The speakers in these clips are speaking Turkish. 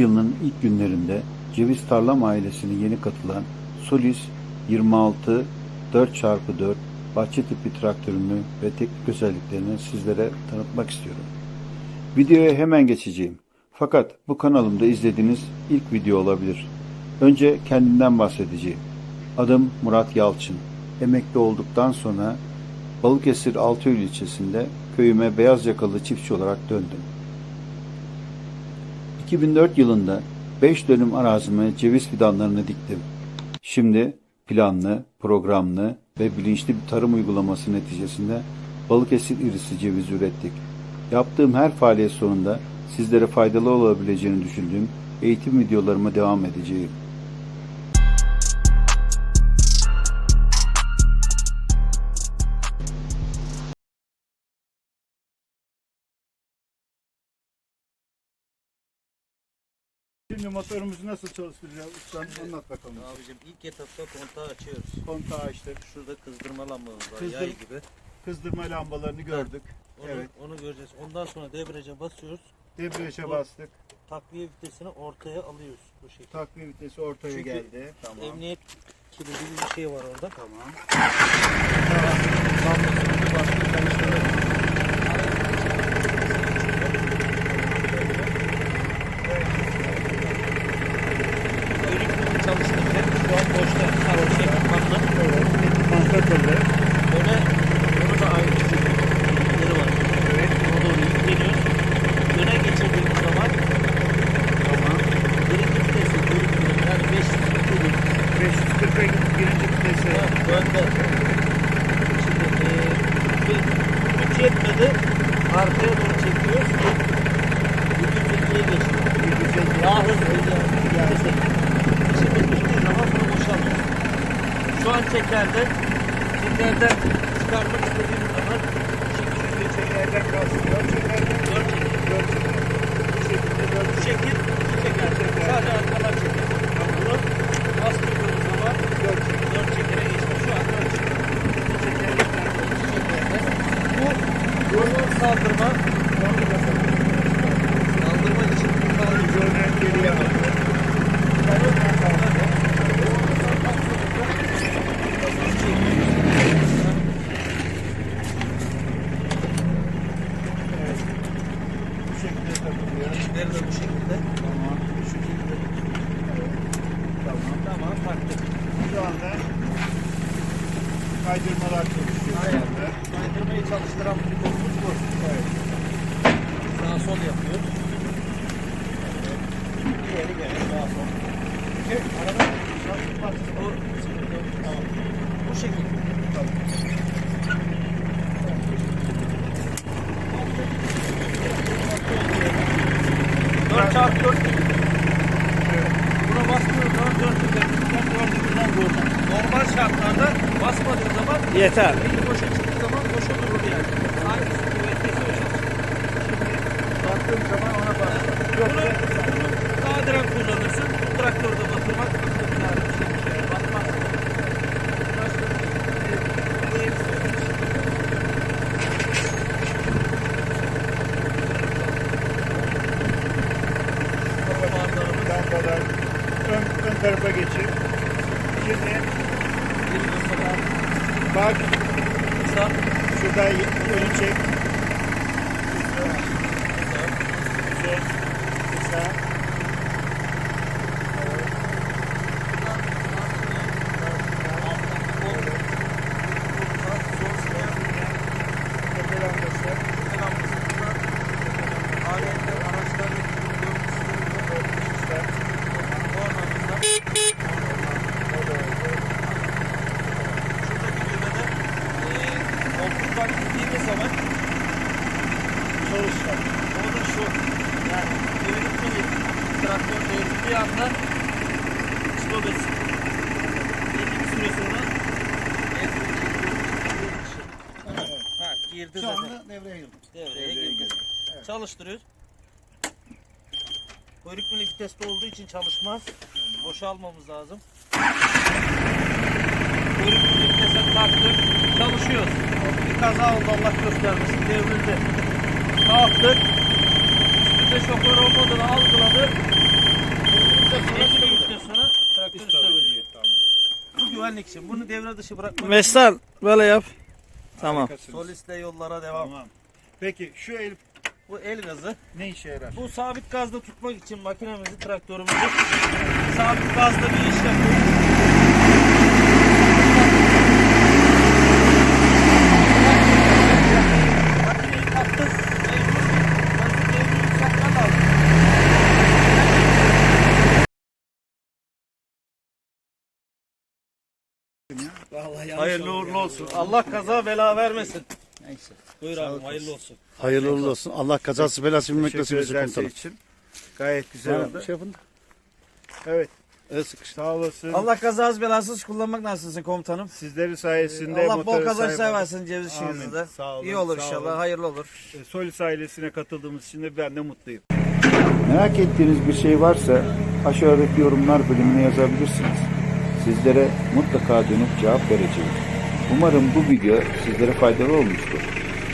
2022 yılının ilk günlerinde Ceviz Tarlam ailesine yeni katılan Solis 26 4x4 bahçe tipi traktörünü ve teknik özelliklerini sizlere tanıtmak istiyorum. Videoya hemen geçeceğim. Fakat bu kanalımda izlediğiniz ilk video olabilir. Önce kendimden bahsedeceğim. Adım Murat Yalçın. Emekli olduktan sonra Balıkesir Altıöl ilçesinde köyüme beyaz yakalı çiftçi olarak döndüm. 2004 yılında 5 dönüm arazime ceviz fidanlarını diktim. Şimdi planlı, programlı ve bilinçli bir tarım uygulaması neticesinde Balıkesir irisi ceviz ürettik. Yaptığım her faaliyet sonunda sizlere faydalı olabileceğini düşündüğüm eğitim videolarıma devam edeceğim. Şimdi motorumuzu nasıl çalıştıracağız ustam anlat bakalım. Abicim ilk etapta kontağı açıyoruz. Kontağı açtık, Şurada kızdırma lambamız var Kızdır- yay gibi. kızdırma lambalarını gördük. Onu, Evet. onu göreceğiz. Ondan sonra debriyaja basıyoruz. Debriyaja Bu- bastık. Takviye vitesini ortaya alıyoruz bu şekilde. Takviye vitesi ortaya Çünkü geldi. Tamam. Emniyet kilidi gibi bir şey var orada. Tamam. Lambasını Daha hızlı geldi. Şimdi bittiği zaman bunu boşaltıyoruz. Şu an çekerde çekerden çıkarmak istediğimiz zaman Şimdi çekerden kalsın. Dört çekerden. dört çeker. Dört çeker. Bu şekilde dört Bu şekil çeker. Sadece arkadan çeker. Bunu bastırdığımız zaman dört çeker. dört çekere geçti. Şu an dört çeker. Bu çeker geçer. Bu çekerde. Bu yolun saldırma saldırma için kullanılıyor. Üzerine geriye aldı. Evet. Bu şekilde takılıyor. İçleri de bu şekilde. Tamam. Bu şekilde. Evet. Tamam. Tamam taktık. Şu anda kaydırmalar çalışıyor. Aynen. Kaydırmayı çalıştıran pilotumuz bu. Evet. Sağ sol yapıyor. Diğeri gene sağ sol. Evet. Arada şarkı var. Yeter. Bir boşa çıktığı zaman boş olur yani. O çalışır. Baktığım zaman ona bak. Bunu, bunu nadiren kullanırsın. Traktörde batırmak ön, ön tarafa geçir. Şimdi bak şurada önü çek. Çek. Kısa. Evet. Tepe lambası. Çalışacak. O da şu. Yani yönetimli traktör devrildiği anda stop etsin. Belli bir süre sonra el Ha, girdi Şu zaten. anda devreye girdi. Devreye Devreye girdi. girdi. Evet. Çalıştırıyoruz. Kuyruk mili viteste olduğu için çalışmaz. Boşalmamız lazım. Kuyruk mili vitese taktık. Çalışıyoruz. Bir kaza oldu Allah göstermesin. Devrildi. Kalktık. Üstü Evde şoför olmadığını algıladı. 50 bin yükten sonra traktör istop ediyor. Bu güvenlik için. Bunu devre dışı bırakmak Vestel böyle yap. Tamam. Solisle yollara devam. Tamam. Peki şu el Bu el gazı. ne işe yarar? Bu sabit gazda tutmak için makinemizi, traktörümüzü sabit gazda bir iş yapıyor. Makineyi taktık. Mecbur gazı devri yükseltmen lazım. Hayırlı uğurlu olsun. Allah kaza bela vermesin. Neyse. Buyur abi hayırlı olsun. Hayırlı uğurlu olsun. Allah kazası belası bilmek nasip Teşekkür etsin komutanım. için. Gayet güzel oldu. şey yapın. Evet. Evet sıkıştı. Sağ olasın. Allah kazasız belasız kullanmak nasılsın komutanım? Sizlerin sayesinde Allah bol motora kazançlar sahip versin ceviz işinizde Amin. de. Sağ olun, İyi olur sağ inşallah, olun. hayırlı olur. E, Solis ailesine katıldığımız için de ben de mutluyum. Merak ettiğiniz bir şey varsa aşağıdaki yorumlar bölümüne yazabilirsiniz. Sizlere mutlaka dönüp cevap vereceğim. Umarım bu video sizlere faydalı olmuştur.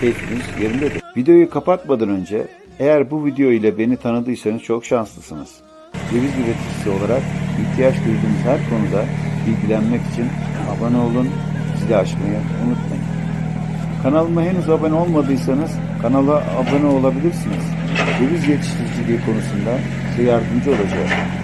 Keyfiniz yerindedir. Videoyu kapatmadan önce eğer bu video ile beni tanıdıysanız çok şanslısınız. Ceviz üreticisi olarak ihtiyaç duyduğunuz her konuda bilgilenmek için abone olun, zili açmayı unutmayın. Kanalıma henüz abone olmadıysanız kanala abone olabilirsiniz. Döviz yetiştiriciliği konusunda size yardımcı olacağım.